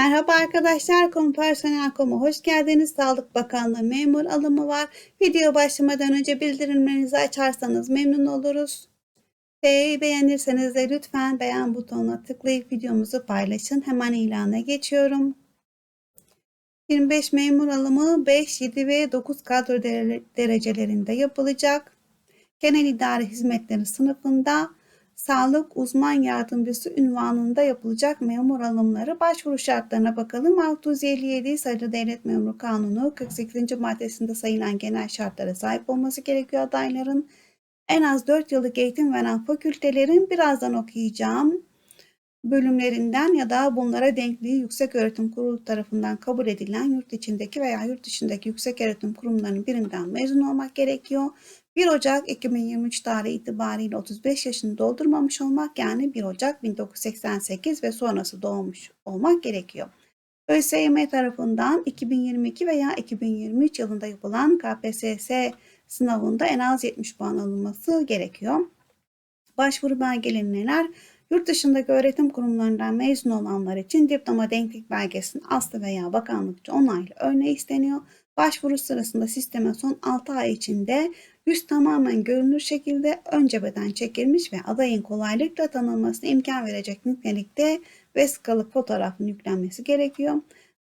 Merhaba arkadaşlar, Konu Personel.com'a hoş geldiniz. Sağlık Bakanlığı memur alımı var. Video başlamadan önce bildirimlerinizi açarsanız memnun oluruz. Ve beğenirseniz de lütfen beğen butonuna tıklayıp videomuzu paylaşın. Hemen ilana geçiyorum. 25 memur alımı 5, 7 ve 9 kadro derecelerinde yapılacak. Genel İdare Hizmetleri sınıfında sağlık uzman yardımcısı ünvanında yapılacak memur alımları başvuru şartlarına bakalım. 657 sayılı Devlet Memuru Kanunu 48. maddesinde sayılan genel şartlara sahip olması gerekiyor adayların. En az 4 yıllık eğitim veren fakültelerin birazdan okuyacağım bölümlerinden ya da bunlara denkliği Yüksek Öğretim Kurulu tarafından kabul edilen yurt içindeki veya yurt dışındaki yüksek öğretim kurumlarının birinden mezun olmak gerekiyor. 1 Ocak 2023 tarihi itibariyle 35 yaşını doldurmamış olmak yani 1 Ocak 1988 ve sonrası doğmuş olmak gerekiyor. ÖSYM tarafından 2022 veya 2023 yılında yapılan KPSS sınavında en az 70 puan alınması gerekiyor. Başvuru belgeleri neler? Yurt dışındaki öğretim kurumlarından mezun olanlar için diploma denklik belgesinin aslı veya bakanlıkça onaylı örneği isteniyor. Başvuru sırasında sisteme son 6 ay içinde yüz tamamen görünür şekilde önce beden çekilmiş ve adayın kolaylıkla tanınmasına imkan verecek nitelikte vesikalık fotoğrafın yüklenmesi gerekiyor.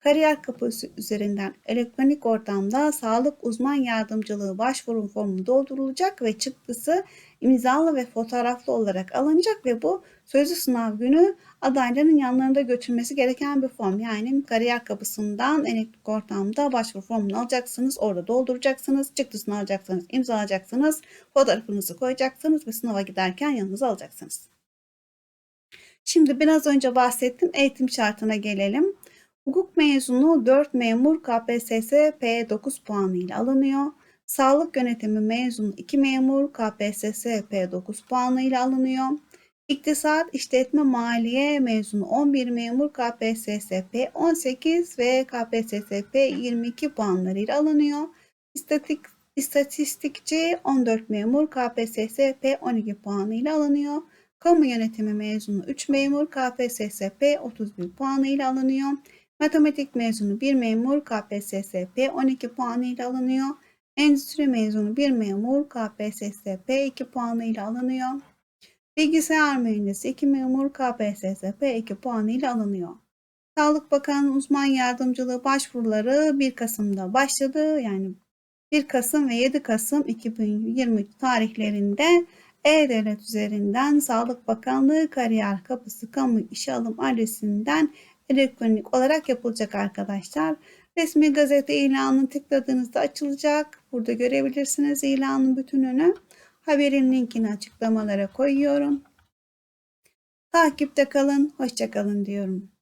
Kariyer kapısı üzerinden elektronik ortamda sağlık uzman yardımcılığı başvuru formu doldurulacak ve çıktısı imzalı ve fotoğraflı olarak alınacak ve bu sözlü sınav günü adayların yanlarında götürmesi gereken bir form. Yani kariyer kapısından elektronik ortamda başvuru formunu alacaksınız, orada dolduracaksınız, çıktısını alacaksınız, imzalayacaksınız, fotoğrafınızı koyacaksınız ve sınava giderken yanınıza alacaksınız. Şimdi biraz önce bahsettim eğitim şartına gelelim. Hukuk mezunu 4 memur KPSS P9 puanı ile alınıyor. Sağlık yönetimi mezunu 2 memur KPSS P9 puanı ile alınıyor. İktisat, işletme, maliye mezunu 11 memur KPSS P18 ve KPSS P22 puanlarıyla alınıyor. İstatik, istatistikçi 14 memur KPSS P12 puanıyla alınıyor. Kamu yönetimi mezunu 3 memur KPSS P31 puanıyla alınıyor. Matematik mezunu bir memur KPSS P12 puanı ile alınıyor. Endüstri mezunu bir memur KPSS P2 puanı ile alınıyor. Bilgisayar mühendisi 2 memur KPSS P2 puanı ile alınıyor. Sağlık Bakanı uzman yardımcılığı başvuruları 1 Kasım'da başladı. Yani 1 Kasım ve 7 Kasım 2020 tarihlerinde E-Devlet üzerinden Sağlık Bakanlığı Kariyer Kapısı Kamu İşe Alım adresinden elektronik olarak yapılacak arkadaşlar. Resmi gazete ilanını tıkladığınızda açılacak. Burada görebilirsiniz ilanın bütününü. Haberin linkini açıklamalara koyuyorum. Takipte kalın, hoşçakalın diyorum.